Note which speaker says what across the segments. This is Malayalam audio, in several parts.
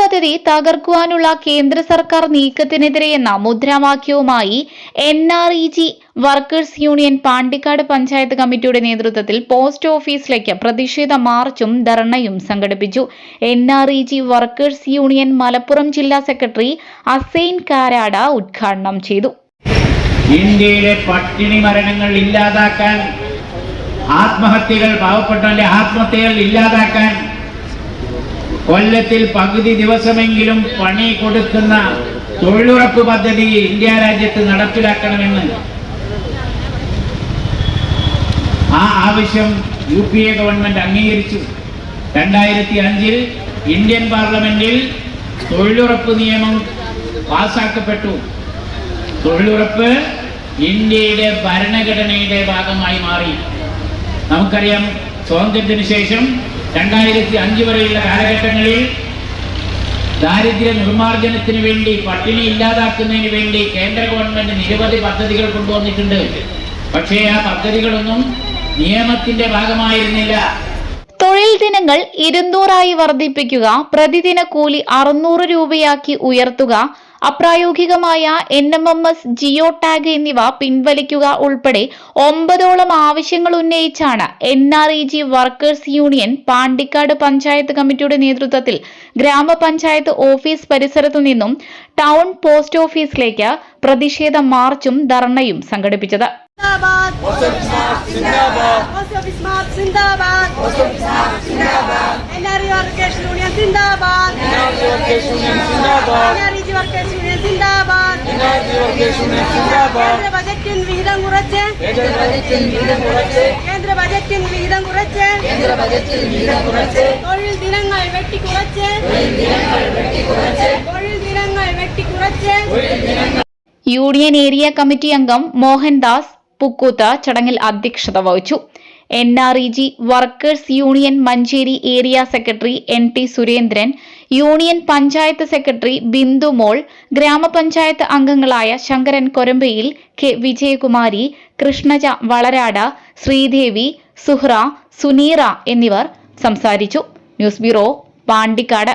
Speaker 1: പദ്ധതി തകർക്കുവാനുള്ള കേന്ദ്ര സർക്കാർ നീക്കത്തിനെതിരെയെന്ന മുദ്രാവാക്യവുമായി N R E G workers union Pandikkad panchayat കമ്മിറ്റിയുടെ നേതൃത്വത്തിൽ പോസ്റ്റ് ഓഫീസിലേക്ക് പ്രതിഷേധ മാർച്ചും ധർണയും സംഘടിപ്പിച്ചു. N R E G workers union Malappuram ജില്ലാ സെക്രട്ടറി അസൈൻ കാരാട ഉദ്ഘാടനം ചെയ്തു.
Speaker 2: ഇന്ത്യയിലെ പട്ടിണി മരണങ്ങൾ ഇല്ലാതാക്കാൻ ആത്മഹത്യകൾ പാവപ്പെട്ടവന്റെ ആത്മഹത്യകൾ ഇല്ലാതാക്കാൻ കൊല്ലത്തിൽ പകുതി ദിവസമെങ്കിലും പണി കൊടുക്കുന്ന തൊഴിലുറപ്പ് പദ്ധതി ഇന്ത്യ രാജ്യത്ത് നടപ്പിലാക്കണമെന്ന് ആ ആവശ്യം യു പി എ ഗവൺമെന്റ് അംഗീകരിച്ചു. രണ്ടായിരത്തി അഞ്ചിൽ ഇന്ത്യൻ പാർലമെന്റിൽ തൊഴിലുറപ്പ് നിയമം പാസാക്കപ്പെട്ടു. തൊഴിലുറപ്പ് ഇന്ത്യയുടെ ഭരണഘടനയുടെ ഭാഗമായി മാറി. നമുക്കറിയാം സ്വാതന്ത്ര്യത്തിന് ശേഷം രണ്ടായിരത്തി അഞ്ച് വരെയുള്ള കാലഘട്ടങ്ങളിൽ ദാരിദ്ര്യ നിർമ്മാർജനത്തിന് വേണ്ടി പട്ടിണി ഇല്ലാതാക്കുന്നതിന് വേണ്ടി കേന്ദ്ര ഗവൺമെന്റ് നിരവധി പദ്ധതികൾ കൊണ്ടുവന്നിട്ടുണ്ട്. പക്ഷേ ആ പദ്ധതികളൊന്നും നിയമത്തിന്റെ ഭാഗമായിരുന്നില്ല.
Speaker 1: തൊഴിൽ ദിനങ്ങൾ ഇരുന്നൂറായി വർദ്ധിപ്പിക്കുക പ്രതിദിന കൂലി അറുന്നൂറ് രൂപയാക്കി ഉയർത്തുക അപ്രായോഗികമായ N M M S geo tag എന്നിവ പിൻവലിക്കുക ഉൾപ്പെടെ ഒമ്പതോളം ആവശ്യങ്ങൾ ഉന്നയിച്ചാണ് N R E G workers union Pandikkad panchayat കമ്മിറ്റിയുടെ നേതൃത്വത്തിൽ ഗ്രാമപഞ്ചായത്ത് ഓഫീസ് പരിസരത്തു നിന്നും ടൗൺ പോസ്റ്റ് ഓഫീസിലേക്ക് പ്രതിഷേധ മാർച്ചും ധർണയും സംഘടിപ്പിച്ചത്
Speaker 3: Zindabad! Zindabad! Post Office Mart Zindabad! Workers union സിന്ദാബാദ്. കേന്ദ്ര ബജറ്റിൽ വിഹിതം കുറച്ച്. കേന്ദ്ര ബജറ്റിൽ വിഹിതം കുറച്ച്. തൊഴിൽ ദിനങ്ങൾ വെട്ടിക്കുറച്ച് തൊഴിൽ ദിനങ്ങൾ വെട്ടിക്കുറച്ച്
Speaker 1: യൂണിയൻ ഏരിയ കമ്മിറ്റി അംഗം മോഹൻദാസ് പുക്കൂത്ത ചടങ്ങിൽ അധ്യക്ഷത വഹിച്ചു. N R E G workers union Manjeri area secretary N T Surendran union panchayat secretary Bindu Mol ഗ്രാമപഞ്ചായത്ത് അംഗങ്ങളായ ശങ്കരൻ കൊരമ്പയിൽ കെ വിജയകുമാരി കൃഷ്ണജ വളരാട ശ്രീദേവി സുഹ്ര സുനീറ എന്നിവർ സംസാരിച്ചു. News bureau Pandikkad.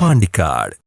Speaker 4: പാണ്ടിക്കാട്